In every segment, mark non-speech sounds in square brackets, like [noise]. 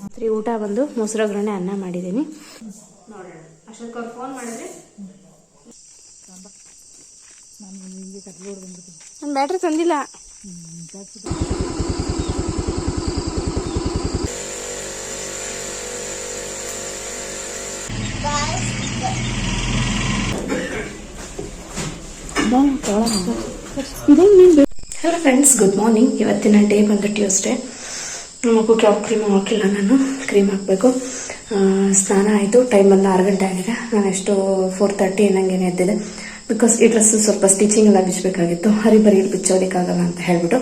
ರಾತ್ರಿ ಊಟ ಬಂದು ಮೊಸರೊಗ್ಗರಣೆ ಅನ್ನ ಮಾಡಿದ್ದೀನಿ. ನೋಡೋಣ. ಫೋನ್ ಮಾಡಿದ್ರೆ? ನಾನು ಬ್ಯಾಟ್ರಿ ತಂದಿಲ್ಲ. ಹಲೋ ಫ್ರೆಂಡ್ಸ್ ಗುಡ್ ಮಾರ್ನಿಂಗ್ ಇವತ್ತಿನ ಡೇ ಬಂದು ಟ್ಯೂಸ್ಡೇ ಮಗುಗೆ ಯಾವ ಕ್ರೀಮ್ ಹಾಕಿಲ್ಲ ನಾನು. ಕ್ರೀಮ್ ಹಾಕಬೇಕು. ಸ್ನಾನ ಆಯಿತು. ಟೈಮ್ ಬಂದು ಆರು ಗಂಟೆ ಆಗಿದೆ. ನಾನು ಎಷ್ಟು ಫೋರ್ ತರ್ಟಿ ಏನಂಗೇನೆ ಎದ್ದಿದೆ. ಬಿಕಾಸ್ ಈ ಡ್ರೆಸ್ ಸ್ವಲ್ಪ ಸ್ಟಿಚಿಂಗ್ ಎಲ್ಲ ಬಿಚ್ಚಬೇಕಾಗಿತ್ತು ಹರಿ ಬರಿ ಬಿಚ್ಚೋದಕ್ಕಾಗಲ್ಲ ಅಂತ ಹೇಳ್ಬಿಟ್ಟು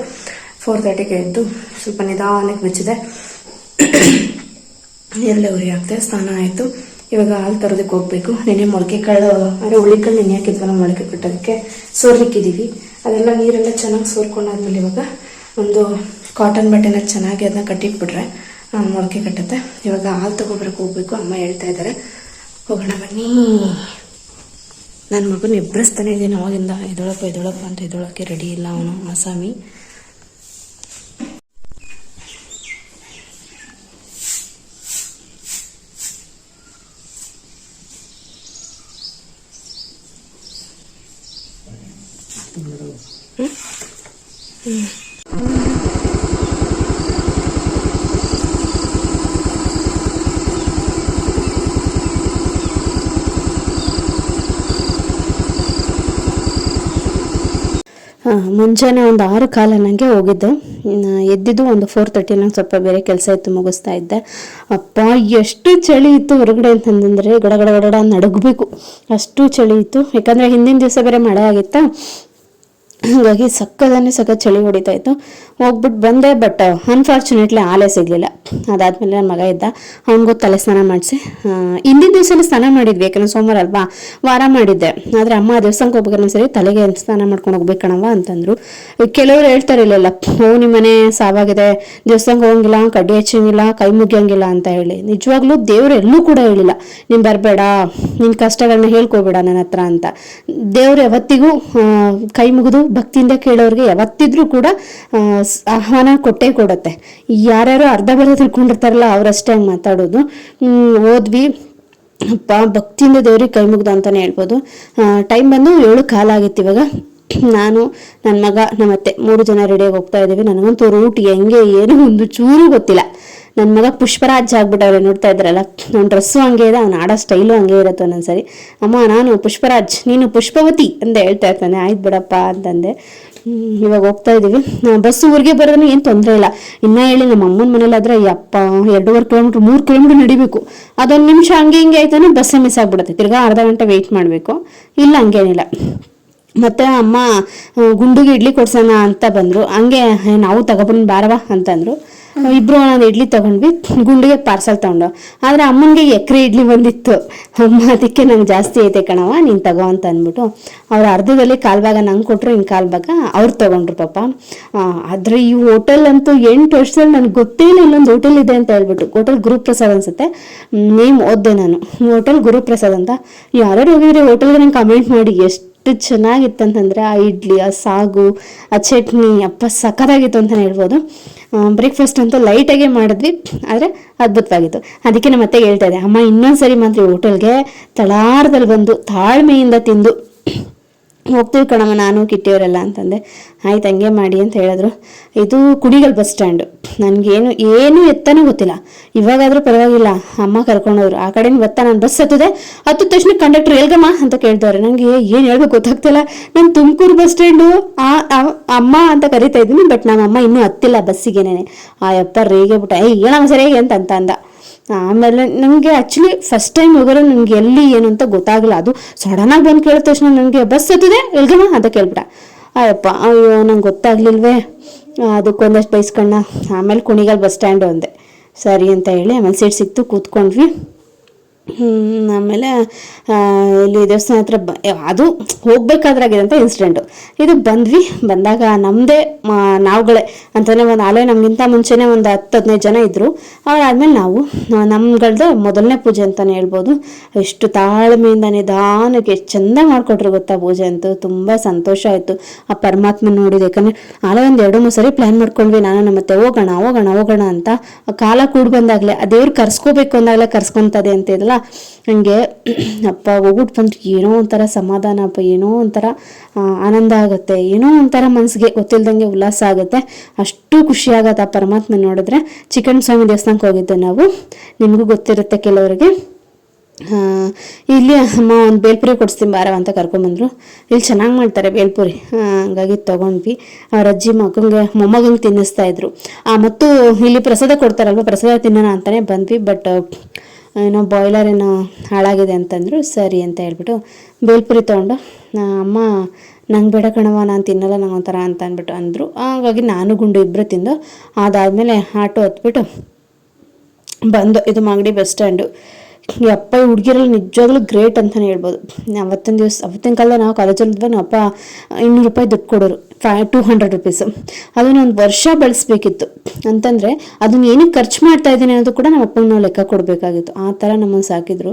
ಫೋರ್ ತರ್ಟಿಗೆ ಎದ್ದು ಸ್ವಲ್ಪ ನಿಧಾನಕ್ಕೆ ಬಿಚ್ಚಿದೆ. ನೀರಲ್ಲೇ ಉರಿ ಆಗ್ತದೆ ಸ್ನಾನ ಆಯಿತು. ಇವಾಗ ಹಾಲು ತರೋದಕ್ಕೆ ಹೋಗ್ಬೇಕು. ನೆನೆ ಮೊಳಕೆ ಕಾಳು ಅಂದರೆ ಹುಳಿಕಾಳು ನೆನೆ ಹಾಕಿದ್ವಲ್ಲ ಮೊಳಕೆ ಕಟ್ಟೋದಕ್ಕೆ ಸೋರ್ಲಿಕ್ಕಿದ್ದೀವಿ. ಅದೆಲ್ಲ ನೀರೆಲ್ಲ ಚೆನ್ನಾಗಿ ಸೋರ್ಕೊಂಡಾದ್ಮೇಲೆ ಇವಾಗ ಒಂದು ಕಾಟನ್ ಬಟ್ಟೆನ ಚೆನ್ನಾಗಿ ಅದನ್ನ ಕಟ್ಟಿಟ್ಬಿಟ್ರೆ ಮೊಳಕೆ ಕಟ್ಟುತ್ತೆ. ಇವಾಗ ಹಾಲು ತಗೋಬರಕ್ಕೆ ಹೋಗ್ಬೇಕು, ಅಮ್ಮ ಹೇಳ್ತಾ ಇದ್ದಾರೆ ಹೋಗೋಣ ಬನ್ನಿ. ನನ್ನ ಮಗನ ಎಬ್ಬರಿಸ್ತಾನೆ ಇದ್ದೀನಿ ಅವಾಗಿಂದ. ಎದೊಳಪ್ಪ ಎದೊಳಪ್ಪ ಅಂತ ಎದೊಳಕ್ಕೆ ರೆಡಿ ಇಲ್ಲ ಅವನು ಆಸಾಮಿ ಮುಂಜಾನೆ ಒಂದು ಆರು ಕಾಲ ನನಗೆ ಹೋಗಿದ್ದೆ ಎದ್ದಿದ್ದು ಒಂದು ಫೋರ್ ತರ್ಟಿ ನಂಗೆ ಸ್ವಲ್ಪ ಬೇರೆ ಕೆಲಸ ಇತ್ತು, ಮುಗಿಸ್ತಾ ಇದ್ದೆ. ಅಪ್ಪ, ಎಷ್ಟು ಚಳಿ ಇತ್ತು ಹೊರಗಡೆ ಅಂತಂದರೆ ಗಡಗಡ ಗಡಗಡ ಗಡ ನಡಗಬೇಕು. ಅಷ್ಟು ಚಳಿ ಇತ್ತು. ಯಾಕಂದರೆ ಹಿಂದಿನ ದಿವಸ ಬೇರೆ ಮಳೆ ಆಗಿತ್ತಾ ಹಾಗಾಗಿ ಸಕ್ಕದಾನೆ ಸಖತ್ ಚಳಿ ಹೊಡಿತಾ ಇತ್ತು. ಹೋಗ್ಬಿಟ್ಟು ಬಂದೆ ಬಟ್ ಅನ್ಫಾರ್ಚುನೇಟ್ಲಿ ಆಲೆ ಸಿಗಲಿಲ್ಲ. ಅದಾದ್ಮೇಲೆ ನನ್ನ ಮಗ ಇದ್ದ. ಅವ್ನಿಗೂ ತಲೆ ಸ್ನಾನ ಮಾಡಿಸಿ. ಹಿಂದಿನ ದಿವಸನೇ ಸ್ನಾನ ಮಾಡಿದ್ವಿ, ಯಾಕಂದ್ರೆ ಸೋಮವಾರ ಅಲ್ವಾ? ವಾರ ಮಾಡಿದ್ದೆ. ಆದರೆ ಅಮ್ಮ ದೇವಸ್ಥಾನಕ್ಕೆ ಹೋಗ್ಬೇಕಾದ್ರೆ ಸರಿ ತಲೆಗೆ ಸ್ನಾನ ಮಾಡ್ಕೊಂಡು ಹೋಗ್ಬೇಕಣವ ಅಂತಂದ್ರು. ಕೆಲವರು ಹೇಳ್ತಾರೆ ಓ, ನಿಮ್ಮ ಮನೆ ಸಾವಾಗಿದೆ. ದೇವಸ್ಥಾನಕ್ಕೆ ಹೋಗಂಗಿಲ್ಲ, ಕಡ್ಡಿ ಹಚ್ಚಂಗಿಲ್ಲ, ಕೈ ಮುಗಿಯಂಗಿಲ್ಲ ಅಂತ ಹೇಳಿ. ನಿಜವಾಗ್ಲೂ ದೇವ್ರು ಎಲ್ಲೂ ಕೂಡ ಹೇಳಿಲ್ಲ, ನೀನು ಬರಬೇಡ ನಿನ್ನ ಕಷ್ಟಗಳನ್ನ ಹೇಳ್ಕೊಬೇಡ ನನ್ನ ಹತ್ರ ಅಂತ. ದೇವ್ರು ಯಾವತ್ತಿಗೂ ಕೈ ಮುಗಿದು ಭಕ್ತಿಯಿಂದ ಕೇಳೋರಿಗೆ ಯಾವತ್ತಿದ್ರೂ ಕೂಡ ಆಹ್ವಾನ ಕೊಟ್ಟೇ ಕೊಡುತ್ತೆ. ಯಾರ್ಯಾರು ಅರ್ಧ ಬರ ತಿಳ್ಕೊಂಡಿರ್ತಾರಲ್ಲ ಅವರಷ್ಟೇ ಹಂಗೆ ಮಾತಾಡೋದು ಓದ್ವಿ. ಭಕ್ತಿಯಿಂದ ದೇವ್ರಿಗೆ ಕೈ ಮುಗ್ದು ಅಂತಾನೆ ಹೇಳ್ಬೋದು. ಟೈಮ್ ಬಂದು ಏಳು ಕಾಲಾಗಿತ್ತು ಇವಾಗ. ನಾನು ನನ್ನ ಮಗ ನಮ್ಮತ್ತೆ ಮೂರು ಜನ ರೆಡಿಯಾಗಿ ಹೋಗ್ತಾ ಇದ್ದೀವಿ. ನನಗಂತೂ ರೂಟ್ ಹೆಂಗೆ, ಏನು, ಒಂದು ಚೂರು ಗೊತ್ತಿಲ್ಲ. ನನ್ನ ಮಗ ಪುಷ್ಪರಾಜ್ ಆಗ್ಬಿಟ್ಟವ್ರೆ ನೋಡ್ತಾ ಇದ್ರಲ್ಲ ಅವ್ನ ಡ್ರೆಸ್ಸು ಹಂಗೆ ಇದೆ ಅವ್ನು ಆಡೋ ಸ್ಟೈಲು ಹಂಗೆ ಇರುತ್ತೆ ಒಂದೊಂದ್ಸರಿ. ಅಮ್ಮ ನಾನು ಪುಷ್ಪರಾಜ್ ನೀನು ಪುಷ್ಪವತಿ ಅಂತ ಹೇಳ್ತಾ ಇರ್ತಾನೆ. ಆಯ್ತು ಬಿಡಪ್ಪ ಅಂತಂದೆ. ಇವಾಗ ಹೋಗ್ತಾ ಇದೀವಿ. ಬಸ್ಸು ಊರಿಗೆ ಬರೋದ್ರೆ ಏನು ತೊಂದರೆ ಇಲ್ಲ. ಇನ್ನ ಹೇಳಿ ನಮ್ಮ ಅಮ್ಮನ ಮನೇಲಾದ್ರೆ ಯಪ್ಪ ಎರಡೂವರೆ ಕಿಲೋಮೀಟ್ರ್ ಮೂರು ಕಿಲೋಮೀಟ್ರ್ ನಡಿಬೇಕು. ಅದೊಂದು ನಿಮಿಷ ಹಂಗೆ ಹಿಂಗೆ ಆಯ್ತಾನೆ ಬಸ್ಸೇ ಮಿಸ್ ಆಗ್ಬಿಡುತ್ತೆ. ತಿರ್ಗಾ ಅರ್ಧ ಗಂಟೆ ವೆಯ್ಟ್ ಮಾಡಬೇಕು. ಇಲ್ಲ ಹಂಗೇನಿಲ್ಲ. ಮತ್ತೆ ಅಮ್ಮ ಗುಂಡುಗೆ ಇಡ್ಲಿ ಕೊಡ್ಸೋಣ ಅಂತ ಬಂದರು. ಹಂಗೆ "ಏ, ನಾವು ತಗೊಬಂದು ಬಾರವಾ ಅಂತಂದ್ರು. ಇಬ್ರು ಒಂದೊಂದು ಇಡ್ಲಿ ತಗೊಂಡ್ವಿ, ಗುಂಡಿಗೆ ಪಾರ್ಸಲ್ ತಗೊಂಡು. ಆದ್ರೆ ಅಮ್ಮನಿಗೆ ಎಕರೆ ಇಡ್ಲಿ ಬಂದಿತ್ತು. ಅಮ್ಮ ಅದಕ್ಕೆ ನಂಗೆ ಜಾಸ್ತಿ ಐತೆ ಕಣವ ನೀನು ತಗೋ ಅಂತ ಅಂದ್ಬಿಟ್ಟು. ಅವ್ರ ಅರ್ಧದಲ್ಲಿ ಕಾಲ್ ಭಾಗ ನಂಗೆ ಕೊಟ್ಟರು ಇನ್ನು ಕಾಲ್ ಭಾಗ ಅವ್ರು ತಗೊಂಡ್ರು ಪಾಪ. ಆದ್ರೆ ಈ ಹೋಟೆಲ್ ಅಂತೂ ಎಂಟು ವರ್ಷದಲ್ಲಿ ನನಗೆ ಗೊತ್ತೇ ಇಲ್ಲ ಇಲ್ಲೊಂದು ಹೋಟೆಲ್ ಇದೆ ಅಂತ ಹೇಳ್ಬಿಟ್ಟು. ಹೋಟೆಲ್ ಗುರುಪ್ರಸಾದ್ ಅನ್ಸುತ್ತೆ. ನೇಮ್ ಓದ್ದೆ ನಾನು. ಹೋಟೆಲ್ ಗುರುಪ್ರಸಾದ್ ಅಂತ. ಯಾರ್ಯಾರು ಹೋಗಿದ್ರೆ ಹೋಟೆಲ್ಗೆ ನಂಗೆ ಕಮೆಂಟ್ ಮಾಡಿ, ಎಷ್ಟು ಎಷ್ಟು ಚೆನ್ನಾಗಿತ್ತಂತಂದರೆ ಆ ಇಡ್ಲಿ, ಆ ಸಾಗು, ಆ ಚಟ್ನಿ, ಅಪ್ಪ ಸಖತ್ತಾಗಿತ್ತು ಅಂತಲೇ ಹೇಳ್ಬೋದು. ಬ್ರೇಕ್ಫಾಸ್ಟ್ ಅಂತೂ ಲೈಟಾಗೆ ಮಾಡಿದ್ವಿ, ಆದರೆ ಅದ್ಭುತವಾಗಿತ್ತು. ಅದಕ್ಕೆ ನಮ್ಮ ಅತ್ತೆಗೆ ಹೇಳ್ತಾ ಇದ್ದೆ, ಅಮ್ಮ ಇನ್ನೊಂದ್ಸರಿ ಮಾತ್ರ ಹೋಟೆಲ್ಗೆ ತಳಾರದಲ್ಲಿ ಬಂದು ತಾಳ್ಮೆಯಿಂದ ತಿಂದು ಹೋಗ್ತೀವಿ ಕಣಮ್ಮ, ನಾನು ಕಿಟ್ಟಿಯವರೆಲ್ಲ ಅಂತಂದೆ. ಆಯ್ತು, ಹಂಗೆ ಮಾಡಿ ಅಂತ ಹೇಳಿದ್ರು. ಇದು ಕುಡಿಗಲ್ ಬಸ್ ಸ್ಟ್ಯಾಂಡು. ನನಗೇನು, ಏನು ಎತ್ತನೂ ಗೊತ್ತಿಲ್ಲ. ಇವಾಗಾದರೂ ಪರವಾಗಿಲ್ಲ. ಅಮ್ಮ ಕರ್ಕೊಂಡೋದ್ರು. ಆ ಕಡೆಯಿಂದ ಬತ್ತಾ ನಾನು ಬಸ್ ಹತ್ತದೆ. ಹತ್ತಿದ ತಕ್ಷಣ ಕಂಡಕ್ಟರ್, ಎಲ್ಗಮ್ಮ? ಅಂತ ಕೇಳ್ತವ್ರೆ ನನಗೆ ಏನು ಹೇಳ್ಬೇಕು ಗೊತ್ತಾಗ್ತಿಲ್ಲ. ನಾನು ತುಮಕೂರು ಬಸ್ ಸ್ಟ್ಯಾಂಡು ಆ ಅಮ್ಮ ಅಂತ ಕರಿತಾ ಇದ್ದೀನಿ, ಬಟ್ ನಮ್ಮ ಅಮ್ಮ ಇನ್ನೂ ಹತ್ತಿಲ್ಲ ಬಸ್ಸಿಗೆನೇ ಆ ಯಪ್ಪ ರೇಗೆ ಬಿಟ್ಟ ಏಯ್, ಹೇಳಮ್ಮ, ಸರಿಯಾಗಿ ಅಂತ ಅಂತ ಅಂದ. ಆಮೇಲೆ ನನಗೆ ಆ್ಯಕ್ಚುಲಿ ಫಸ್ಟ್ ಟೈಮ್ ಹೋಗೋರು ನನಗೆ ಎಲ್ಲಿ ಏನು ಅಂತ ಗೊತ್ತಾಗಲ್ಲ ಅದು ಸಡನ್ನಾಗಿ ಬಂದು ಕೇಳಿದ ತಕ್ಷಣ ನನಗೆ ಬಸ್ ಹತ್ತಿದೆ ಎಲ್ಗಮ್ಮ ಅಂತ ಕೇಳ್ಬಿಟ್ಟ. ಅಯ್ಯಪ್ಪ, ಅಯ್ಯೋ, ನಂಗೆ ಗೊತ್ತಾಗ್ಲಿಲ್ವೇ? ಅದಕ್ಕೊಂದಷ್ಟು ಬೈಸ್ಕೊಂಡ ಆಮೇಲೆ ಕುಣಿಗಲ್ ಬಸ್ ಸ್ಟ್ಯಾಂಡು ಒಂದೆ. ಸರಿ ಅಂತ ಹೇಳಿ ಆಮೇಲೆ ಸೀಟ್ ಸಿಕ್ತು, ಕೂತ್ಕೊಂಡ್ವಿ. ಆಮೇಲೆ ಇಲ್ಲಿ ದೇವಸ್ಥಾನ ಹತ್ರ ಬ ಅದು ಹೋಗ್ಬೇಕಾದ್ರಾಗಿರೋಂಥ ಇನ್ಸಿಡೆಂಟು ಇದು ಬಂದ್ವಿ, ಬಂದಾಗ ನಮ್ಮದೇ ನಾವುಗಳೇ ಅಂತಲೇ ಒಂದು ಆಲೇ ನಮಗಿಂತ ಮುಂಚೆನೇ ಒಂದು ಹತ್ತು ಹದಿನೈದು ಜನ ಇದ್ದರು ಅವರಾದ್ಮೇಲೆ ನಾವು ನಮ್ಗಳ್ದೆ ಮೊದಲನೇ ಪೂಜೆ ಅಂತಲೇ ಹೇಳ್ಬೋದು. ಎಷ್ಟು ತಾಳ್ಮೆಯಿಂದ ನಿಧಾನಕ್ಕೆ ಚಂದ ಚೆಂದ ಮಾಡಿಕೊಟ್ರು ಗೊತ್ತಾ ಪೂಜೆ ಅಂತೂ. ತುಂಬ ಸಂತೋಷ ಆಯಿತು. ಆ ಪರಮಾತ್ಮ ನೋಡಿದೆ. ಯಾಕಂದರೆ ಆಲೇ ಒಂದು ಎರಡು ಮೂರು ಸರಿ ಪ್ಲ್ಯಾನ್ ಮಾಡ್ಕೊಂಡ್ವಿ. ನಾನು ನಮ್ಮ ಮತ್ತೆ ಹೋಗೋಣ ಹೋಗೋಣ ಹೋಗೋಣ ಅಂತ. ಕಾಲ ಕೂಡ್ ಬಂದಾಗಲೇ, ಆ ದೇವ್ರು ಕರ್ಸ್ಕೋಬೇಕು ಅಂದಾಗಲೇ ಕರ್ಸ್ಕೊತದೆ ಹಂಗೆ, ಅಪ್ಪ ಹೋಗ್ಬಿಟ್ಟು ಬಂದ್ರೆ ಏನೋ ಒಂಥರ ಸಮಾಧಾನ, ಅಪ್ಪ, ಏನೋ ಒಂಥರ ಆನಂದ ಆಗುತ್ತೆ. ಏನೋ ಒಂಥರ ಮನಸ್ಸಿಗೆ ಗೊತ್ತಿಲ್ದಂಗೆ ಉಲ್ಲಾಸ ಆಗುತ್ತೆ. ಅಷ್ಟು ಖುಷಿ ಆ ಪರಮಾತ್ಮ ನೋಡಿದ್ರೆ. ಚಿಕನ್ ಸ್ವಾಮಿ ದೇವಸ್ಥಾನಕ್ಕೆ ಹೋಗಿದ್ದೆ ನಾವು. ನಿಮಗೂ ಗೊತ್ತಿರುತ್ತೆ ಕೆಲವರಿಗೆ. ಇಲ್ಲಿ ಅಮ್ಮ ಒಂದು ಬೇಲ್ಪುರಿ ಕೊಡಿಸ್ತೀನಿ ಬಾರ ಅಂತ ಕರ್ಕೊಂಬಂದರು. ಇಲ್ಲಿ ಚೆನ್ನಾಗಿ ಮಾಡ್ತಾರೆ ಬೇಲ್ಪುರಿ. ಹಂಗಾಗಿ ತೊಗೊಂಡ್ವಿ. ಅವ್ರ ಅಜ್ಜಿ ಮಗಂಗೆ ಮೊಮ್ಮಗಂಗೆ ತಿನ್ನಿಸ್ತಾ ಇದ್ರು. ಮತ್ತು ಇಲ್ಲಿ ಪ್ರಸಾದ ಕೊಡ್ತಾರಲ್ವ, ಪ್ರಸಾದ ತಿನ್ನೋಣ ಅಂತಲೇ ಬಂದ್ವಿ. ಬಟ್ ಏನೋ ಬಾಯ್ಲರ್ ಏನೋ ಹಾಳಾಗಿದೆ ಅಂತಂದರು ಸರಿ ಅಂತ ಹೇಳ್ಬಿಟ್ಟು ಬೇಲ್ಪುರಿ ತೊಗೊಂಡು ಅಮ್ಮ, ನಂಗೆ ಬೇಡ ಕಣವ ನಾನು ತಿನ್ನಲ್ಲ ನಂಗೆ ಒಂಥರ ಅಂತ ಅಂದ್ಬಿಟ್ಟು ಅಂದರು. ಹಾಗಾಗಿ ನಾನು ಗುಂಡು ಇಬ್ಬರು ತಿಂದು ಅದಾದಮೇಲೆ ಆಟೋ ಹತ್ಬಿಟ್ಟು ಬಂದು, ಇದು ಮಾಗಡಿ ಬಸ್ ಸ್ಟ್ಯಾಂಡು. ಈ ಅಪ್ಪ, ಈ ಹುಡುಗಿರಲ್ಲಿ ನಿಜವಾಗ್ಲೂ ಗ್ರೇಟ್ ಅಂತಲೇ ಹೇಳ್ಬೋದು. ಅವತ್ತಿನ ದಿವಸ, ಅವತ್ತಿನ ಕಾಲದಲ್ಲಿ ನಾವು ಕಾಲೇಜಲ್ಲಿದ್ದಾಗ ನಮ್ಮ ಅಪ್ಪ ಇನ್ನೂರು ರೂಪಾಯಿ ದುಡ್ಡು ಕೊಡೋರು. ಫೈ ಟೂ ಹಂಡ್ರೆಡ್ ರುಪೀಸು ಅದನ್ನ ಒಂದು ವರ್ಷ ಬಳಸಬೇಕಿತ್ತು. ಅಂತಂದರೆ, ಅದನ್ನ ಏನಕ್ಕೆ ಖರ್ಚು ಮಾಡ್ತಾ ಇದ್ದೀನಿ ಅನ್ನೋದು ಕೂಡ ನಮ್ಮ ಅಪ್ಪನ ನಾವು ಲೆಕ್ಕ ಕೊಡಬೇಕಾಗಿತ್ತು. ಆ ಥರ ನಮ್ಮನ್ನು ಸಾಕಿದ್ರು.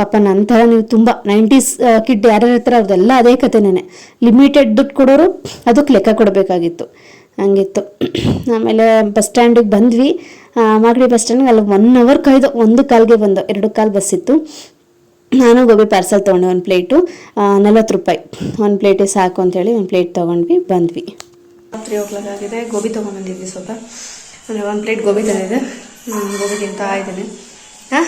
ಪಾಪ ನನ್ನ ಥರ ನೀವು ತುಂಬ ನೈಂಟೀಸ್ ಕಿಡ್ ಯಾರ್ಯಾರ ಇರ್ತಾರೆ ಅದೆಲ್ಲ ಅದೇ ಕಥೆನೇ ಲಿಮಿಟೆಡ್ ದುಡ್ಡು ಕೊಡೋರು ಅದಕ್ಕೆ ಲೆಕ್ಕ ಕೊಡಬೇಕಾಗಿತ್ತು. ಹಂಗಿತ್ತು. ಆಮೇಲೆ ಬಸ್ ಸ್ಟ್ಯಾಂಡಿಗೆ ಬಂದ್ವಿ. ಮಾಗಡಿ ಬಸ್ ಸ್ಟ್ಯಾಂಡ್ಗೆ ಅಲ್ಲಿ ಒನ್ ಅವರ್ ಕಾಯ್ದು ಒಂದು ಕಾಲ್ಗೆ ಬಂದು, ಎರಡು ಕಾಲ್ ಬಸ್ ಇತ್ತು. ನಾನು ಗೋಬಿ ಪಾರ್ಸಲ್ ತೊಗೊಂಡೆ, ಒಂದು ಪ್ಲೇಟು ನಲ್ವತ್ತು ರೂಪಾಯಿ. ಒಂದು ಪ್ಲೇಟಿಗೆ ಸಾಕು ಅಂತೇಳಿ ಒಂದು ಪ್ಲೇಟ್ ತೊಗೊಂಡ್ವಿ, ಬಂದ್ವಿ. ತ್ರೀ ಓ ಕ್ಲಾಕ್ ಆಗಿದೆ, ಗೋಬಿ ತೊಗೊಂಬಂದಿದ್ವಿ ಸ್ವಲ್ಪ. ಅಂದರೆ ಒಂದು ಪ್ಲೇಟ್ ಗೋಬಿ ತಂದಿದೆ ಗೋಬಿ ತಿಂತಾ ಇದ್ದೀನಿ ಹಾಂ?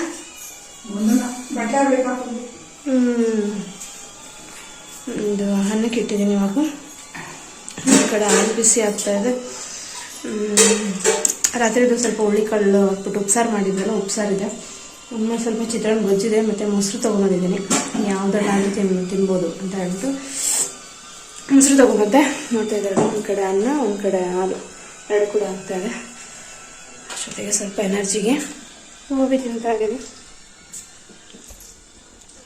ಇದು ಅನ್ನಕ್ಕೆ ಇಟ್ಟಿದ್ದೀನಿ ಇವಾಗ. ಈ ಕಡೆ ಹಾಲು ಬಿಸಿ ಆಗ್ತಾಯಿದೆ ರಾತ್ರಿದು ಸ್ವಲ್ಪ ಹುಳ್ಳಿಕಾಳು ಹಾಕ್ಬಿಟ್ಟು ಉಪ್ಸಾರು ಮಾಡಿದ್ನಲ್ಲ ಉಪ್ಸಾರಿದೆ. ಒಮ್ಮೆ ಸ್ವಲ್ಪ ಚಿತ್ರಾನ್ನ ಗೊಜ್ಜಿದೆ, ಮತ್ತು ಮೊಸರು ತೊಗೊಂಬಂದಿದ್ದೀನಿ. ಯಾವುದನ್ನಾದ್ರೂ ತಿನ್, ತಿನ್ಬೋದು ಅಂತ ಹೇಳ್ಬಿಟ್ಟು ಮೊಸರು ತೊಗೊಂಬಂದೆ. ನೋಡ್ತಾ ಇದ್ದಾರೆ ಒಂದು ಕಡೆ ಅನ್ನ, ಒಂದು ಕಡೆ ಹಾಲು. ಎರಡು ಕೂಡ ಆಗ್ತಾ ಇದೆ. ಜೊತೆಗೆ ಸ್ವಲ್ಪ ಎನರ್ಜಿಗೆ ಗೋಬಿ ತಿಂತಾ ಇದ್ದೀನಿ.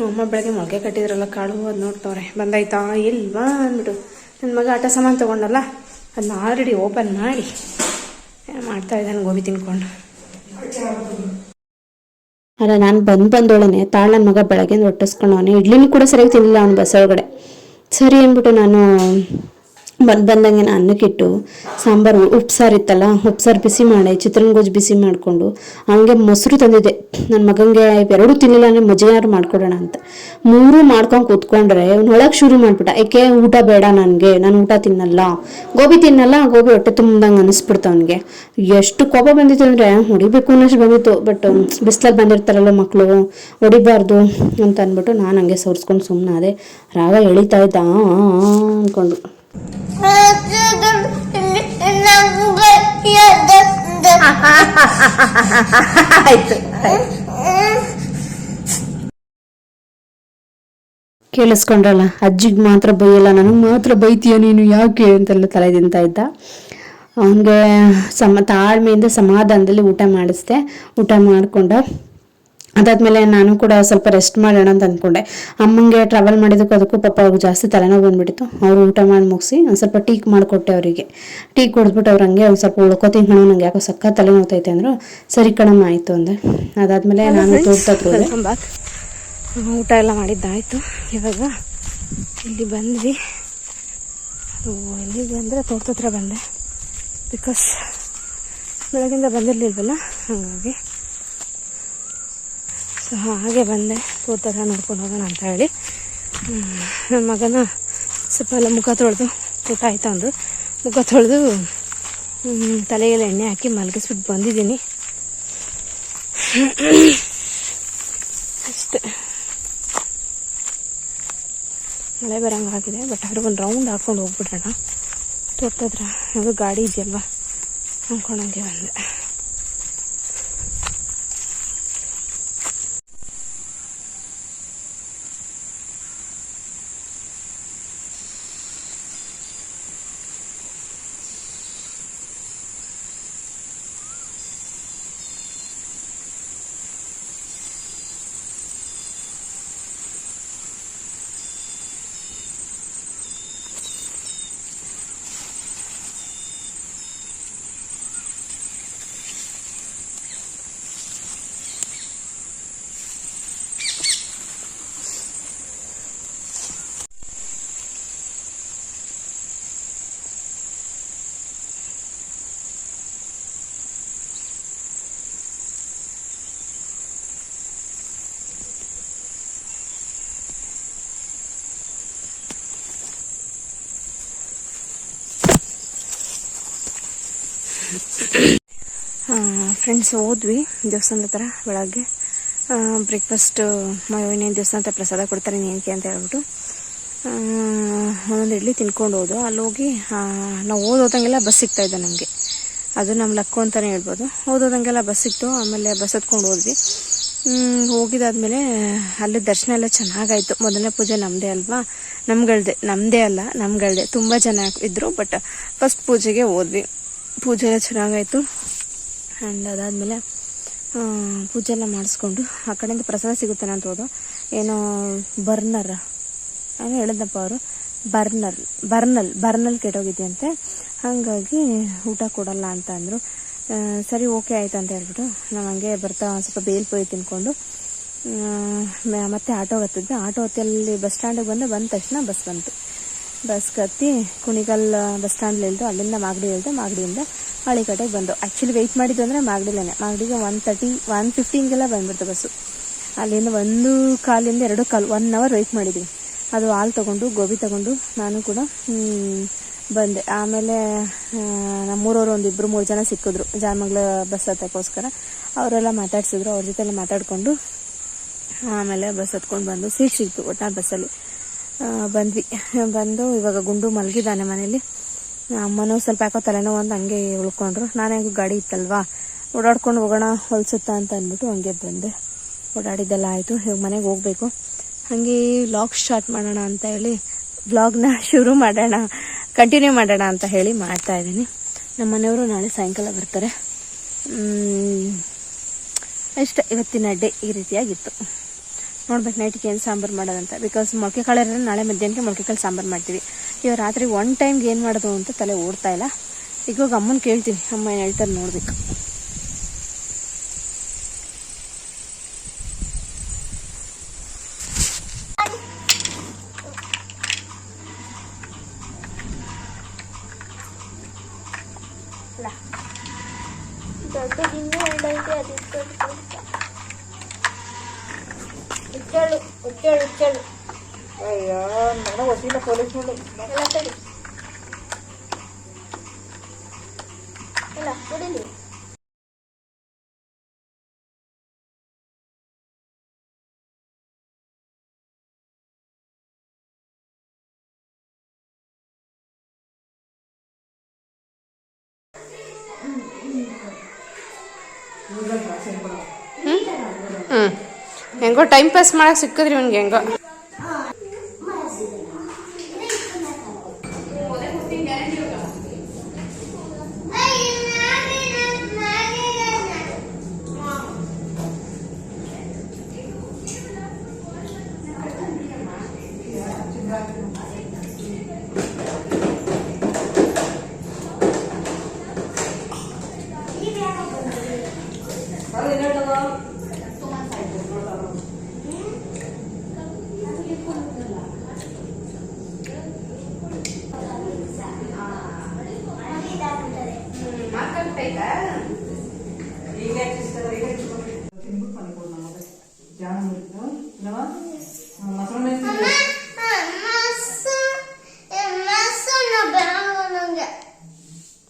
ಅಮ್ಮ ಬೆಳಗ್ಗೆ ಮೊಳಕೆ ಕಟ್ಟಿದ್ರಲ್ಲ ಕಾಳು ಅದು ನೋಡ್ತವ್ರೆ. ಬಂದಾಯ್ತಾ? ಇಲ್ವಾ ಅಂದ್ಬಿಟ್ಟು. ನನ್ನ ಮಗ ಆಟ ಸಾಮಾನು ತೊಗೊಂಡಲ್ಲ ಅದನ್ನ ಆಲ್ರೆಡಿ ಓಪನ್ ಮಾಡಿ. ಮಾಡ್ತಾ ಇದ್ದಾನೆ ಗೋಬಿ ತಿನ್ಕೊಂಡು. ಅಲ್ಲ, ನಾನು ಬಂದು ಬಂದೋಳನೆ ತಾಳ ನನ್ನ ಮಗ ಬೆಳಗ್ಗೆ ಒಟ್ಟಿಸ್ಕೊಂಡವನೇ ಇಡ್ಲಿನೂ ಕೂಡ ಸರಿಯಾಗಿ ತಿನ್ನಲಿಲ್ಲ ಅವ್ನು ಬಸ್ ಒಳಗಡೆ. ಸರಿ ಅಂದ್ಬಿಟ್ಟು ನಾನು ಬಂದು ಬಂದಂಗೆ ನಾನು ಅನ್ನಕ್ಕಿಟ್ಟು ಸಾಂಬಾರು ಉಪ್ಸಾರು ಇತ್ತಲ್ಲ ಉಪ್ಸಾರು ಬಿಸಿ ಮಾಡಿ ಚಿತ್ರಾನ್ನ ಗೊಜ್ಜು ಬಿಸಿ ಮಾಡಿಕೊಂಡು ಹಂಗೆ ಮೊಸರು ತಂದಿದ್ದೆ. ನನ್ನ ಮಗನಿಗೆ ಎರಡೂ ತಿನ್ನಲಿಲ್ಲ ಅಂದರೆ ಮಜ್ಜಿಗಾರು ಮಾಡ್ಕೊಡೋಣ ಅಂತ. ಮೂರು ಮಾಡ್ಕೊಂಡು ಕೂತ್ಕೊಂಡ್ರೆ ಅವ್ನು ಒಳಗೆ ಶುರು ಮಾಡಿಬಿಟ್ಟ. ಯಾಕೆ ಊಟ ಬೇಡ ನನಗೆ, ನಾನು ಊಟ ತಿನ್ನಲ್ಲ. ಗೋಬಿ ತಿನ್ನಲ್ಲ, ಗೋಬಿ ಹೊಟ್ಟೆ ತುಂಬ್ದಂಗೆ ಅನಿಸ್ಬಿಡ್ತು ಅವನಿಗೆ. ಎಷ್ಟು ಕೋಪ ಬಂದಿತ್ತು ಅಂದರೆ ಹೊಡಿಬೇಕು ಅನ್ನೋಷ್ಟು ಬಂದಿತ್ತು, ಬಟ್ ಬಿಸಿಲಲ್ಲಿ ಬಂದಿರ್ತಾರಲ್ಲ ಮಕ್ಕಳು ಹೊಡಿಬಾರ್ದು ಅಂತ ಅಂದ್ಬಿಟ್ಟು ನಾನು ಹಂಗೆ ಸೋರ್ಸ್ಕೊಂಡು ಸುಮ್ಮನೆ ಅದೇ ರಾಗ ಎಳಿತಾ ಇದ್ದ ಅಂದ್ಕೊಂಡು [laughs] ಕೇಳಿಸ್ಕೊಂಡ್ರಲ್ಲ, ಅಜ್ಜಿಗೆ ಮಾತ್ರ ಬೈಯಲ್ಲ, ನನಗೆ ಮಾತ್ರ ಬೈತೀಯ ನೀನು ಯಾಕೆ ಅಂತೆಲ್ಲ ತಲೆ ತಿಂತಾ ಇದ್ದ. ಅವನಿಗೆ ಸಮ ತಾಳ್ಮೆಯಿಂದ ಸಮಾಧಾನದಲ್ಲಿ ಊಟ ಮಾಡಿಸ್ದೆ. ಊಟ ಮಾಡಿಕೊಂಡ ಅದಾದ್ಮೇಲೆ ನಾನು ಕೂಡ ಸ್ವಲ್ಪ ರೆಸ್ಟ್ ಮಾಡೋಣ ಅಂತ ಅಂದ್ಕೊಂಡೆ ಅಮ್ಮಂಗೆ ಟ್ರಾವೆಲ್ ಮಾಡಿದ್ದಕ್ಕೂ ಅದಕ್ಕೂ ಪಾಪ ಅವ್ರಿಗೆ ಜಾಸ್ತಿ ತಲೆನೋವು ಬಂದ್ಬಿಟ್ಟಿತ್ತು. ಅವರು ಊಟ ಮಾಡಿ ಮುಗಿಸಿ ಒಂದು ಸ್ವಲ್ಪ ಟೀಕ್ ಮಾಡಿಕೊಟ್ಟೆ ಅವರಿಗೆ. ಟೀಕ್ ಕೊಡ್ಬಿಟ್ಟು ಅವ್ರು ಹಂಗೆ ಒಂದು ಸ್ವಲ್ಪ ಉಳ್ಕೋತೀನಿ ಕಣೋ ನಂಗೆ ಯಾಕೋ ಸಕ್ಕ ತಲೆನೋವ್ತೈತೆ ಅಂದರು. ಸರಿ ಕಣಮ್ಮ ಆಯಿತು ಅಂದೆ. ಅದಾದಮೇಲೆ ನಾನು ತೋಟದ ಊಟ ಎಲ್ಲ ಮಾಡಿದ್ದಾಯಿತು. ಇವಾಗ ಇಲ್ಲಿ ಬಂದ್ವಿ. ಎಲ್ಲಿಗೆ ಬಂದರೆ ತೋಟದ ಹತ್ರ ಬಂದೆ. ಬಿಕಾಸ್ ಬೆಳಗಿಂದ ಬಂದಿರಲಿಲ್ವಲ್ಲ ಹಾಗಾಗಿ ಸೊ ಹಾಗೆ ಬಂದೆ. ಹತ್ರ ನೋಡ್ಕೊಂಡು ಹೋಗೋಣ ಅಂತ ಹೇಳಿ. ನನ್ನ ಮಗನ ಸ್ವಲ್ಪ ಎಲ್ಲ ಮುಖ ತೊಳೆದು ಊಟ ಆಯ್ತು ಒಂದು ಮುಖ ತೊಳೆದು ತಲೆಗೆಲ್ಲ ಎಣ್ಣೆ ಹಾಕಿ ಮಲಗಿಸ್ಬಿಟ್ಟು ಬಂದಿದ್ದೀನಿ. ಅಷ್ಟೆ. ಮಳೆ ಬರಂಗಾಗಿದೆ ಬಟ್ ಆದ್ರೆ ಒಂದು ರೌಂಡ್ ಹಾಕ್ಕೊಂಡು ಹೋಗ್ಬಿಡೋಣ. ತೋಟದ ಯಾವುದು ಅದು ಗಾಡಿ ಇದೆಯಲ್ವಾ? ಅಂದ್ಕೊಂಡಂಗೆ ಬಂದೆ. ಫ್ರೆಂಡ್ಸ್ ಹೋದ್ವಿ ದೇವಸ್ಥಾನದ ಹತ್ರ ಬೆಳಗ್ಗೆ ಬ್ರೇಕ್ಫಾಸ್ಟ್ ಇನ್ನೇನು ದೇವಸ್ಥಾನ ಹತ್ರ ಪ್ರಸಾದ ಕೊಡ್ತಾರೆ ಏನಕ್ಕೆ ಅಂತ ಹೇಳ್ಬಿಟ್ಟು. ಒಂದೊಂದು ಇಡ್ಲಿ ತಿನ್ಕೊಂಡು ಹೋದು ಅಲ್ಲಿ ಹೋಗಿ ನಾವು ಓದೋದಂಗೆಲ್ಲ ಬಸ್ ಸಿಗ್ತಾ ಇದೆ ನಮಗೆ. ಅದು ನಮ್ಮ ಲಕ್ಕು ಅಂತಲೇ ಹೇಳ್ಬೋದು. ಓದೋದಂಗೆಲ್ಲ ಬಸ್ ಸಿಕ್ತು ಆಮೇಲೆ ಬಸ್ ಹತ್ಕೊಂಡು ಹೋದ್ವಿ. ಹೋಗಿದ್ದಾದ್ಮೇಲೆ ಅಲ್ಲಿ ದರ್ಶನ ಎಲ್ಲ ಚೆನ್ನಾಗಾಯಿತು. ಮೊದಲನೇ ಪೂಜೆ ನಮ್ಮದೇ ಅಲ್ವಾ? ನಮ್ಗಳ್ದೆ. ನಮ್ಮದೇ ಅಲ್ಲ, ನಮ್ಗಳ್ದೆ. ತುಂಬ ಜನ ಇದ್ದರು ಬಟ್ ಫಸ್ಟ್ ಪೂಜೆಗೆ ಹೋದ್ವಿ. ಪೂಜೆ ಎಲ್ಲ ಚೆನ್ನಾಗಾಯಿತು. ಆ್ಯಂಡ್ ಅದಾದಮೇಲೆ ಪೂಜೆ ಎಲ್ಲ ಮಾಡಿಸ್ಕೊಂಡು ಆ ಕಡೆಯಿಂದ ಪ್ರಸಾದ ಸಿಗುತ್ತೆ ಅಂತ ಹೋದ. ಏನೋ ಬರ್ನರ್. ಏನೋ ಹೇಳಿದ್ನಪ್ಪ ಅವರು, ಬರ್ನರ್, ಬರ್ನಲ್ ಬರ್ನಲ್ ಕೆಟ್ಟೋಗಿದ್ಯಂತೆ. ಹಾಗಾಗಿ ಊಟ ಕೊಡಲ್ಲ ಅಂತ ಅಂದರು. ಸರಿ, ಓಕೆ ಆಯ್ತು ಅಂತ ಹೇಳ್ಬಿಟ್ಟು ನಾವು ಹಂಗೆ ಬರ್ತಾ ಸ್ವಲ್ಪ ಸ್ವಲ್ಪ ಬೇಲ್ಪುರಿ ತಿನ್ಕೊಂಡು ಮತ್ತೆ ಆಟೋ ಹತ್ತಿದ್ವಿ. ಆಟೋ ಹತ್ತಲ್ಲಿ ಬಸ್ ಸ್ಟ್ಯಾಂಡಿಗೆ ಬಂದು, ಬಂದ ತಕ್ಷಣ ಬಸ್ ಬಂತು. ಬಸ್ ಕತ್ತಿ ಕುಣಿಗಲ್, ಬಸ್ ಸ್ಟ್ಯಾಂಡ್ ಇಳಿದು ಅಲ್ಲಿಂದ ಮಾಗಡಿ ಇಳಿದು ಮಾಗಡಿಯಿಂದ ಹಳಿಕಟ್ಟೆಗೆ ಬಂದು. ಆ್ಯಕ್ಚುಲಿ ವೆಯ್ಟ್ ಮಾಡಿದ್ದು ಅಂದರೆ ಮಾಗಡಿಲೇನೆ. ಮಾಗಡಿಗೆ ಒನ್ ತರ್ಟಿ ಒನ್ ಫಿಫ್ಟೀನ್ಗೆಲ್ಲ ಬಂದ್ಬಿಡ್ತು ಬಸ್ಸು. ಅಲ್ಲಿಂದ ಒಂದು ಕಾಲಿಂದ ಎರಡು ಕಾಲು ಒನ್ ಅವರ್ ವೆಯ್ಟ್ ಮಾಡಿದ್ವಿ. ಅದು ಹಾಲು ತೊಗೊಂಡು, ಗೋಬಿ ತೊಗೊಂಡು ನಾನು ಕೂಡ ಬಂದೆ. ಆಮೇಲೆ ನಮ್ಮ ಊರವರು ಒಂದು ಇಬ್ಬರು ಮೂರು ಜನ ಸಿಕ್ಕಿದ್ರು. ಜಾನಮಂಗ್ಲ ಬಸ್ ಹತ್ತಕ್ಕೋಸ್ಕರ. ಅವರೆಲ್ಲ ಮಾತಾಡ್ಸಿದ್ರು. ಅವ್ರ ಜೊತೆ ಎಲ್ಲ ಮಾತಾಡಿಕೊಂಡು ಆಮೇಲೆ ಬಸ್ ಹತ್ಕೊಂಡು ಬಂದು, ಸೀಟ್ ಸಿಕ್ತು ಒಟ್ಟಾರೆ ಬಸ್ಸಲ್ಲಿ. ಬಂದ್ವಿ. ಬಂದು ಇವಾಗ ಗುಂಡು ಮಲಗಿದ್ದಾನೆ ಮನೇಲಿ. ಅಮ್ಮನೂ ಸ್ವಲ್ಪ ಯಾಕೋ ತಲೆನೋ ಒಂದು ಹಂಗೆ ಉಳ್ಕೊಂಡ್ರು. ನಾನು ಹೆಂಗೂ ಗಾಡಿ ಇತ್ತಲ್ವಾ? ಓಡಾಡ್ಕೊಂಡು ಹೋಗೋಣ, ಹೊಲ್ಸುತ್ತಾ ಅಂತ ಅಂದ್ಬಿಟ್ಟು ಹಂಗೆ ಬಂದೆ. ಓಡಾಡಿದ್ದೆಲ್ಲ ಆಯಿತು. ಇವಾಗ ಮನೆಗೆ ಹೋಗ್ಬೇಕು. ಹಂಗೆ ವ್ಲಾಗ್ ಸ್ಟಾರ್ಟ್ ಮಾಡೋಣ ಅಂತ ಹೇಳಿ ವ್ಲಾಗ್ನ ಶುರು ಮಾಡೋಣ ಕಂಟಿನ್ಯೂ ಮಾಡೋಣ ಅಂತ ಹೇಳಿ ಮಾಡ್ತಾ ಇದ್ದೀನಿ. ನಮ್ಮ ಮನೆಯವರು ನಾಳೆ ಸಾಯಂಕಾಲ ಬರ್ತಾರೆ. ಅಷ್ಟೇ ಇವತ್ತಿನ ಡೇ ಈ ರೀತಿಯಾಗಿತ್ತು. ನೋಡ್ಬೇಕು ನೈಟ್ಗೆ ಏನು ಸಾಂಬಾರು ಮಾಡೋದಂತ. ಬಿಕಾಸ್ ಮೊಳಕೆ ಕಾಳು ಇರೋದ್ರೆ ನಾಳೆ ಮಧ್ಯಾಹ್ನಕ್ಕೆ ಮೊಳಕೆ ಕಾಳು ಸಾಂಬಾರು ಮಾಡ್ತೀವಿ. ಇವಾಗ ರಾತ್ರಿ ಒನ್ ಟೈಮ್ಗೆ ಏನು ಮಾಡೋದು ಅಂತ ತಲೆ ಓಡ್ತಾ ಇಲ್ಲ. ಈಗ ಅಮ್ಮನ ಕೇಳ್ತೀನಿ. ಅಮ್ಮ ಏನು ಹೇಳ್ತಾರೆ ನೋಡ್ಬೇಕು. ನಾನು ವಸೀಲ ಪೊಲೀಸ್ ನೋಡು ಎಲ್ಲ ತಡಿ ಇಲ್ಲ ಕುಡಿಲಿ ಹ್ಞೂ ಹೆಂಗೋ ಟೈಮ್ ಪಾಸ್ ಮಾಡಕ್ಕೆ ಸಿಕ್ಕಿದ್ರಿ ಇವ್ನಿಗೆ ಹೆಂಗೋ. ತಿನ್ಬಿಟ್ಟು ಮನೆಗೆ ನಮಗೆ ಜಾಣ ಇತ್ತು. ಇಲ್ಲವಾ? ಮೊಸರನ್ನ ಇತ್ತು.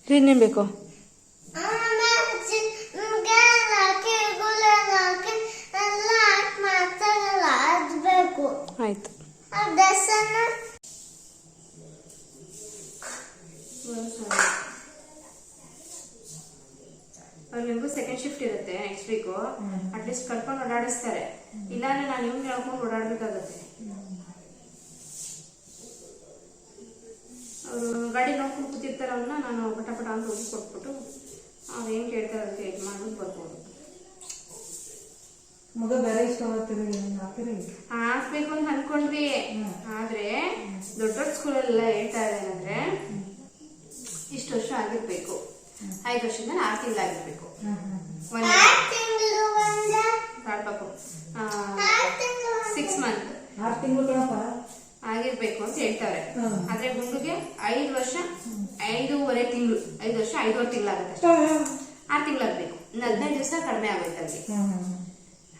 ಇನ್ನೇನು ಬೇಕು? ಅವ್ರಿಗೂ ಸೆಕೆಂಡ್ ಶಿಫ್ಟ್ ಇರುತ್ತೆ ನೆಕ್ಸ್ಟ್ ವೀಕು ಅಟ್ಲೀಸ್ಟ್ ಕರ್ಕೊಂಡು ಓಡಾಡಿಸ್ತಾರೆ. ಇಲ್ಲಾಂದ್ರೆ ನಾನು ಇವ್ನ ಹೇಳ್ಕೊಂಡು ಓಡಾಡ್ಬೇಕಾಗತ್ತೆ. ಅವರು ಗಾಡಿ ನೋಡ್ಕೊಂಡು ಕೂತಿರ್ತಾರೆ ಅವ್ರನ್ನ ನಾನು ಪಟ ಪಟ ಅಂತ ಹೋಗಿ ಕೊಟ್ಬಿಟ್ಟು ಅವ್ರು ಏನು ಕೇಳ್ತಾರೆ ಅಂತ ಇದು ಮಾಡ್ಬಿಟ್ಟು ಬರ್ಬೋದು. ಮಗ ಬೇರೆ ಇಷ್ಟ ಹಾಕ್ಬೇಕು ಅಂತ ಅನ್ಕೊಂಡ್ರಿ ಆದ್ರೆ ದೊಡ್ಡ ದೊಡ್ಡ ಸ್ಕೂಲೆಲ್ಲ ಹೇಳ್ತಾ ಇದ್ದೇನೆಂದ್ರೆ ಇಷ್ಟು ವರ್ಷ ಆಗಿರ್ಬೇಕು. ಐದು ವರ್ಷದ ಮೇಲೆ ಆರು ತಿಂಗಳಾಗಿರ್ಬೇಕು ಒಂದು? ಪಾಪು. ಸಿಕ್ಸ್ ಮಂತ್ ಆರು ತಿಂಗಳು ಕಣಪ್ಪ. ಆಗಿರ್ಬೇಕು ಅಂತ ಹೇಳ್ತಾರೆ. ಆದ್ರೆ ಗುಂಡುಗೆ ಐದು ವರ್ಷ ಐದೂವರೆ ತಿಂಗಳು. ಐದು ವರ್ಷ ಐದೂವರೆ ತಿಂಗಳಾಗುತ್ತೆ ಆರು ತಿಂಗಳಾಗ್ಬೇಕು. ಇನ್ನು ಹದಿನೈದು ದಿವಸ ಕಡಿಮೆ ಆಗುತ್ತೆ ಅಲ್ಲಿ.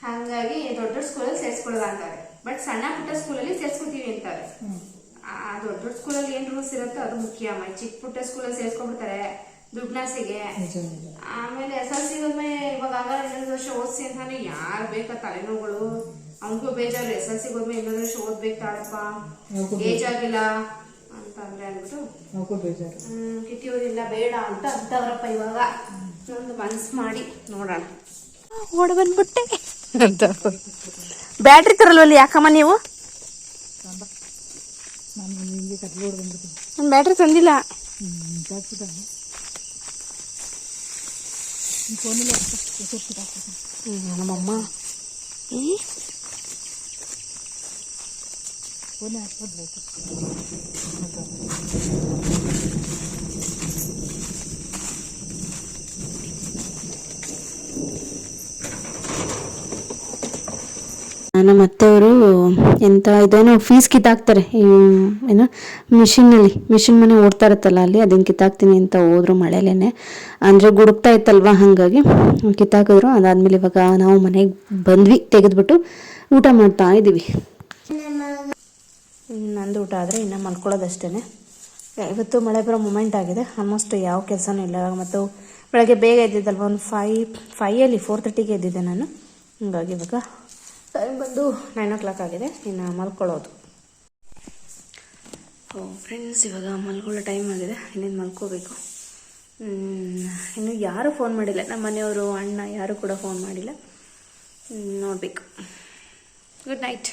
ಹಾಗಾಗಿ ದೊಡ್ಡ ದೊಡ್ಡ ಸ್ಕೂಲಲ್ಲಿ ಸೇರ್ಸ್ಕೊಳ್ಳಲ್ಲ ಅಂತಾರೆ. ಬಟ್ ಸಣ್ಣ ಪುಟ್ಟ ಸ್ಕೂಲಲ್ಲಿ ಸೇರ್ಸ್ಕೊತೀವಿ ಅಂತಾರೆ. ಆ ದೊಡ್ಡ ದೊಡ್ಡ ಸ್ಕೂಲಲ್ಲಿ ಏನ್ ರೂಲ್ಸ್ ಇರುತ್ತೋ ಅದು ಮುಖ್ಯ. ಅಮ್ಮ ಚಿಕ್ಕ ಪುಟ್ಟ ಸ್ಕೂಲಲ್ಲಿ ಸೇರ್ಸ್ಕೊಂಡ್ಬಿಡ್ತಾರೆ. ದುಡ್ನಾಸಿಗೆ. ಆಮೇಲೆ ಎಸ್ ಎಲ್ ಸಿ ಇವಾಗ ಆಗಲ್ಲ ಇನ್ನೊಂದು ವರ್ಷ ಓದಿಸಿ ಅಂತಾನೆ ಯಾರು ಬೇಕಾ ತಲೆನೋವುಗಳು? ಅವನಿಗೂ ಬೇಜಾರು ಎಸ್ ಎಲ್ ಸಿ ಇನ್ನೊಂದು ವರ್ಷ ಓದ್ಬೇಕು ತಾಳಪ್ಪ ಏಜ್ ಆಗಿಲ್ಲ ಅಂತಂದ್ರೆ ಅಂದ್ಬಿಟ್ಟು. ಹ್ಮ್, ಕಿಟಿ ಓದಿಲ್ಲ ಬೇಡ ಅಂತ ಅಂತವ್ರಪ್ಪ ಇವಾಗ. ಒಂದು ಮನ್ಸು ಮಾಡಿ ನೋಡೋಣ. ಓಡ ಬಂದ್ಬಿಟ್ಟೆ ಅಂತ. ಬ್ಯಾಟ್ರಿ ತರಲ್ವಲ್ಲಿ ಯಾಕಮ್ಮ ನೀವು? ನಾನು ನಿಮಗೆ ಕಟ್ಲೋಡ್ ಬಂದ್ಬಿಟ್ಟು ನಾನು ಬ್ಯಾಟ್ರಿ ತಂದಿಲ್ಲ ಹ್ಞೂ ಜಾಸ್ತಿ ಫೋನಲ್ಲಿ ಹೆಸರು ಹ್ಮ್, ನಮ್ಮಮ್ಮ ಹ್ಮ್? ಫೋನೇ ಹಾಕ್ಬೋದು ನಮ್ಮ ಅತ್ತೆಯವರು ಎಂತ ಇದೇನೋ ಫೀಸ್ ಕಿತ್ತಾಕ್ತಾರೆ ಏನೋ ಮಿಷಿನಲ್ಲಿ ಮಿಷಿನ್ ಮನೆ ಓಡ್ತಾ ಇರುತ್ತಲ್ಲ ಅಲ್ಲಿ, ಅದನ್ನ ಕಿತ್ತಾಕ್ತೀನಿ ಅಂತ ಹೋದ್ರು ಮಳೆಲೇನೆ. ಅಂದರೆ ಗುಡುಕ್ತಾ ಇತ್ತಲ್ವಾ ಹಾಗಾಗಿ ಕಿತ್ತಾಕಿದ್ರು. ಅದಾದ್ಮೇಲೆ ಇವಾಗ ನಾವು ಮನೆಗೆ ಬಂದ್ವಿ, ತೆಗೆದ್ಬಿಟ್ಟು ಊಟ ಮಾಡ್ತಾ ಇದ್ದೀವಿ. ನಂದು ಊಟ ಆದರೆ ಇನ್ನು ಮಲ್ಕೊಳ್ಳೋದಷ್ಟೇ ಇವತ್ತು ಮಳೆ ಬರೋ ಮೂಮೆಂಟ್ ಆಗಿದೆ. ಆಲ್ಮೋಸ್ಟ್ ಯಾವ ಕೆಲಸನೂ ಇಲ್ಲ. ಮತ್ತು ಬೆಳಗ್ಗೆ ಬೇಗ ಎದ್ದಿದ್ದಲ್ವ? ಒಂದು ಫೈ ಫೈಯಲ್ಲಿ ಫೋರ್ ತರ್ಟಿಗೆ ಎದ್ದಿದ್ದೆ ನಾನು. ಹಂಗಾಗಿ ಇವಾಗ ಟೈಮ್ ಬಂದು ನೈನ್ ಓ ಕ್ಲಾಕ್ ಆಗಿದೆ. ಇನ್ನು ಮಲ್ಕೊಳ್ಳೋದು. ಓ ಫ್ರೆಂಡ್ಸ್ ಇವಾಗ ಮಲ್ಕೊಳ್ಳೋ ಟೈಮ್ ಆಗಿದೆ. ಇನ್ನೇನು ಮಲ್ಕೋಬೇಕು? ಇನ್ನು ಯಾರೂ ಫೋನ್ ಮಾಡಿಲ್ಲ. ನಮ್ಮ ಮನೆಯವರು, ಅಣ್ಣ ಯಾರೂ ಕೂಡ ಫೋನ್ ಮಾಡಿಲ್ಲ. ನೋಡಬೇಕು. Good night